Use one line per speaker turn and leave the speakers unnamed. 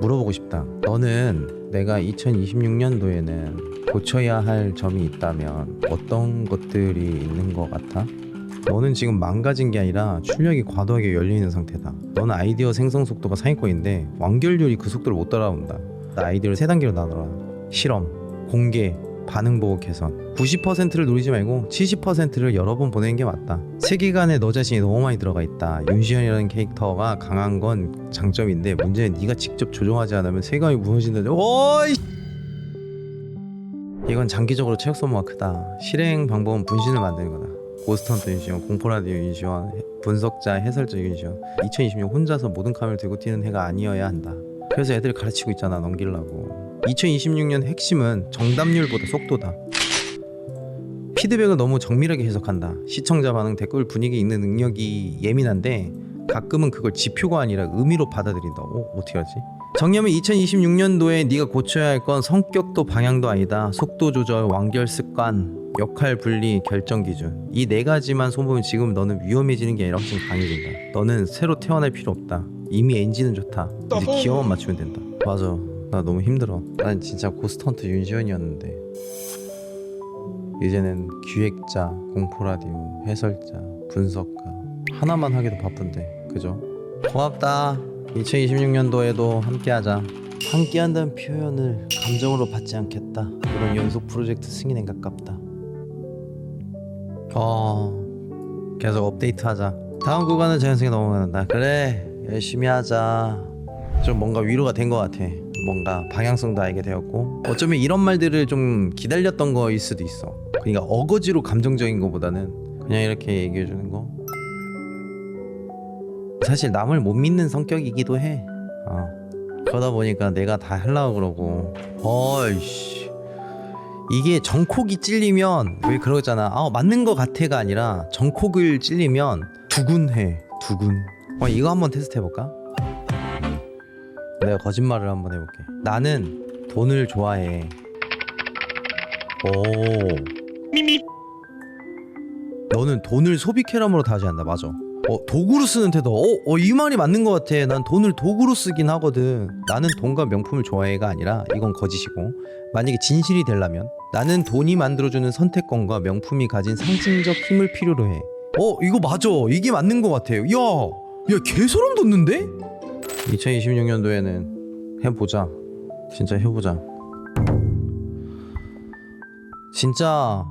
물어보고 싶다. 너는 내가 2026년도에는 고쳐야 할 점이 있다면 어떤 것들이 있는 것 같아? 너는 지금 망가진 게 아니라 출력이 과도하게 열려있는 상태다. 너는 아이디어 생성 속도가 상위권인데 완결률이 그 속도를 못 따라온다. 나 아이디어를 세 단계로 나눠라. 실험, 공개, 반응 보고 개선. 90%를 노리지 말고 70%를 여러 번 보내는 게 맞다. 세계관에 너 자신이 너무 많이 들어가 있다. 윤시현이라는 캐릭터가 강한 건 장점인데 문제는 네가 직접 조종하지 않으면 세계관이 무너진다. 오이! 이건 장기적으로 체력 소모가 크다. 실행 방법은 분신을 만드는 거다. 고스턴트 윤시현, 공포라디오 윤시현, 분석자, 해설자 윤시현. 2026 혼자서 모든 카메라를 들고 뛰는 해가 아니어야 한다. 그래서 애들 가르치고 있잖아 넘기려고. 2026년 핵심은 정답률보다 속도다. 피드백을 너무 정밀하게 해석한다. 시청자 반응, 댓글 분위기 읽는 능력이 예민한데 가끔은 그걸 지표가 아니라 의미로 받아들인다. 어, 어떻게 하지? 정리하면 2026년도에 네가 고쳐야 할 건 성격도 방향도 아니다. 속도 조절, 완결 습관, 역할 분리, 결정 기준. 이 네 가지만 손보면 지금 너는 위험해지는 게 아니라 훨씬 강해진다. 너는 새로 태어날 필요 없다. 이미 엔진은 좋다. 이제 기어만 맞추면 된다. 맞아. 나 너무 힘들어. 난 진짜 고스턴트 윤시현이었는데. 이제는 기획자, 공포라디오, 해설자, 분석가. 하나만 하기도 바쁜데. 그죠? 고맙다. 2026년도에도 함께하자. 함께한다는 표현을 감정으로 받지 않겠다. 이런 연속 프로젝트 승인에 가깝다. 어 계속 업데이트하자. 다음 구간은 자연스럽게 넘어간다. 그래 열심히 하자. 좀 뭔가 위로가 된 것 같아 뭔가 방향성도 알게 되었고 어쩌면 이런 말들을 좀 기다렸던 거일 수도 있어. 그러니까 어거지로 감정적인 것보다는 그냥 이렇게 얘기해 주는 거. 사실 남을 못 믿는 성격이기도 해. 어. 그러다 보니까 내가 다 하려고 그러고. 어이씨. 이게 정콕이 찔리면 왜 그러잖아. 아 맞는 거 같아가 아니라 정콕을 찔리면 두근해 두근. 어 이거 한번 테스트 해볼까? 내가 거짓말을 한번 해볼게. 나는 돈을 좋아해. 오. 너는 돈을 소비 쾌감으로 다지한다. 맞아. 어 도구로 쓰는 태도. 어, 어, 이 말이 맞는 것 같아. 난 돈을 도구로 쓰긴 하거든. 나는 돈과 명품을 좋아해가 아니라 이건 거짓이고. 만약에 진실이 되려면 나는 돈이 만들어주는 선택권과 명품이 가진 상징적 힘을 필요로 해. 어 이거 맞아. 이게 맞는 것 같아요. 야, 야 개소름 돋는데? 2026년도에는 해보자. 진짜 해보자. 진짜